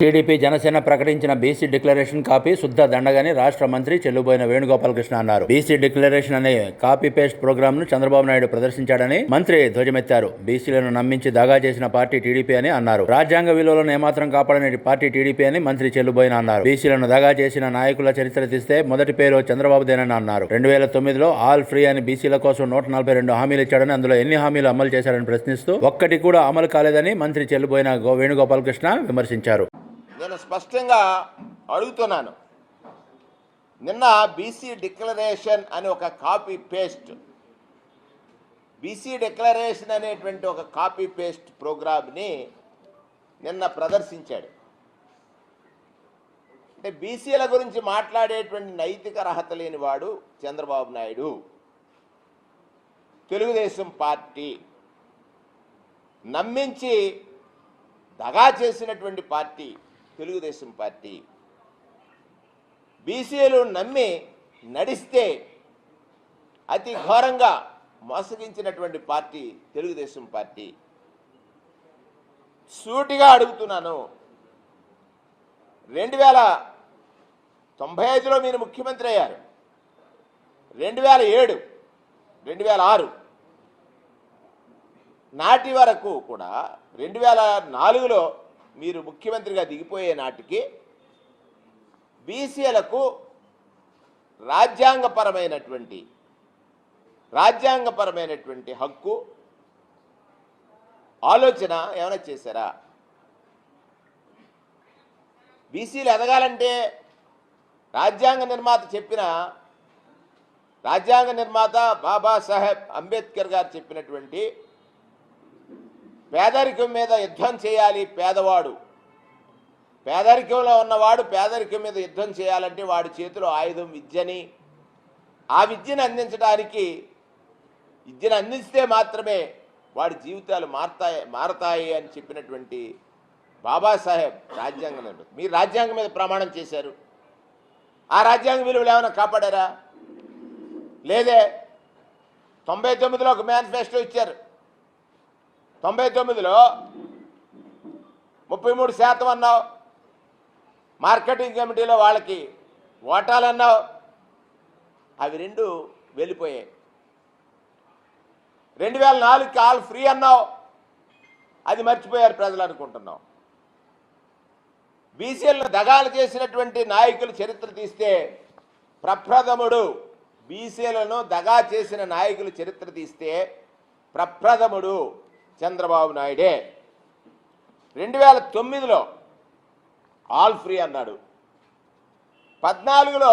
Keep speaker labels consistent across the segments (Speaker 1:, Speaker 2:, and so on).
Speaker 1: TDP Janasena ప్రకటించిన BC declaration copy శుద్ధ దండగని రాష్ట్ర మంత్రి చెల్లుబోయిన వేణుగోపాలకృష్ణ అన్నారు. బీసీ డిక్లరేషన్ అనే కాపీ పేస్ట్ ప్రోగ్రామ్ను చంద్రబాబు నాయుడు ప్రదర్శించాడని మంత్రి ధ్వజమెత్తారు. బీసీలను నమ్మించి దాగా చేసిన పార్టీ టీడీపీ అని అన్నారు. రాజ్యాంగ విలువలను ఏమాత్రం కాపాడని పార్టీ టీడీపీ అని మంత్రి చెల్లుబోయిన అన్నారు. బీసీలను దాగా చేసిన నాయకుల చరిత్ర తీస్తే మొదటి పేరు చంద్రబాబుదేనని అన్నారు. రెండు వేల తొమ్మిదిలో ఆల్ ఫ్రీ అని బీసీల కోసం నూట నలభై రెండు హామీలు ఇచ్చాడని అందులో ఎన్ని హామీలు అమలు చేశారని ప్రశ్నిస్తూ ఒక్కటి కూడా అమలు కాలేదని మంత్రి చెల్లుబోయిన గో- వేణుగోపాలకృష్ణ విమర్శించారు.
Speaker 2: నేను స్పష్టంగా అడుగుతున్నాను. నిన్న బీసీ డిక్లరేషన్ అని ఒక కాపీ పేస్ట్ బీసీ డిక్లరేషన్ అనేటువంటి ఒక కాపీ పేస్ట్ ప్రోగ్రామ్ని నిన్న ప్రదర్శించాడు. అంటే బీసీల గురించి మాట్లాడేటువంటి నైతిక అర్హత లేని వాడు చంద్రబాబు నాయుడు. తెలుగుదేశం పార్టీ నమ్మించి దగా చేసినటువంటి పార్టీ తెలుగుదేశం పార్టీ. బీసీలు నమ్మి నడిస్తే అతి ఘోరంగా మోసగించినటువంటి పార్టీ తెలుగుదేశం పార్టీ. సూటిగా అడుగుతున్నాను. రెండు వేల తొంభై ఐదులో మీరు ముఖ్యమంత్రి అయ్యారు. రెండు వేల ఏడు రెండు వేల ఆరు నాటి వరకు కూడా రెండు వేల నాలుగులో మీరు ముఖ్యమంత్రిగా దిగిపోయే నాటికి బీసీలకు రాజ్యాంగపరమైనటువంటి రాజ్యాంగపరమైనటువంటి హక్కు ఆలోచన ఏమైనా చేశారా? బీసీలు ఎదగాలంటే రాజ్యాంగ నిర్మాత చెప్పిన రాజ్యాంగ నిర్మాత బాబాసాహెబ్ అంబేద్కర్ గారు చెప్పినటువంటి పేదరికం మీద యుద్ధం చేయాలి పేదవాడు. పేదరికంలో ఉన్నవాడు పేదరికం మీద యుద్ధం చేయాలంటే వాడి చేతిలో ఆయుధం విద్యని. ఆ విద్యను అందించడానికి విద్యను అందిస్తే మాత్రమే వాడి జీవితాలు మారతాయి మారతాయి అని చెప్పినటువంటి బాబాసాహెబ్ రాజ్యాంగం మీరు రాజ్యాంగం మీద ప్రమాణం చేశారు. ఆ రాజ్యాంగ విలువలు ఏమైనా కాపాడారా? లేదే. తొంభై తొమ్మిదిలో ఒక మేనిఫెస్టో ఇచ్చారు. తొంభై తొమ్మిదిలో ముప్పై మూడు శాతం అన్నావు. మార్కెటింగ్ కమిటీలో వాళ్ళకి ఓటాలు అన్నావు అవి రెండు వెళ్ళిపోయాయి. రెండు వేల నాలుగుకి ఆల్ ఫ్రీ అన్నావు. అది మర్చిపోయారు ప్రజలు అనుకుంటున్నాం. బీసీలను దగాలు చేసినటువంటి నాయకుల చరిత్ర తీస్తే ప్రప్రథముడు బీసీలను దగా చేసిన నాయకుల చరిత్ర తీస్తే ప్రప్రథముడు చంద్రబాబు నాయుడే. రెండు వేల తొమ్మిదిలో ఆల్ ఫ్రీ అన్నాడు. పద్నాలుగులో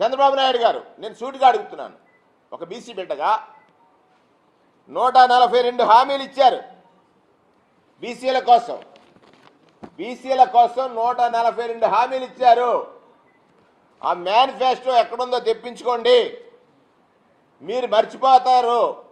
Speaker 2: చంద్రబాబు నాయుడు గారు నేను సూటిగా అడుగుతున్నాను. ఒక బీసీ బిడ్డగా నూట నలభై రెండు హామీలు ఇచ్చారు. బీసీల కోసం బీసీల కోసం నూట నలభై రెండు హామీలు ఇచ్చారు. ఆ మేనిఫెస్టో ఎక్కడుందో తెప్పించుకోండి. మీరు మర్చిపోతారు.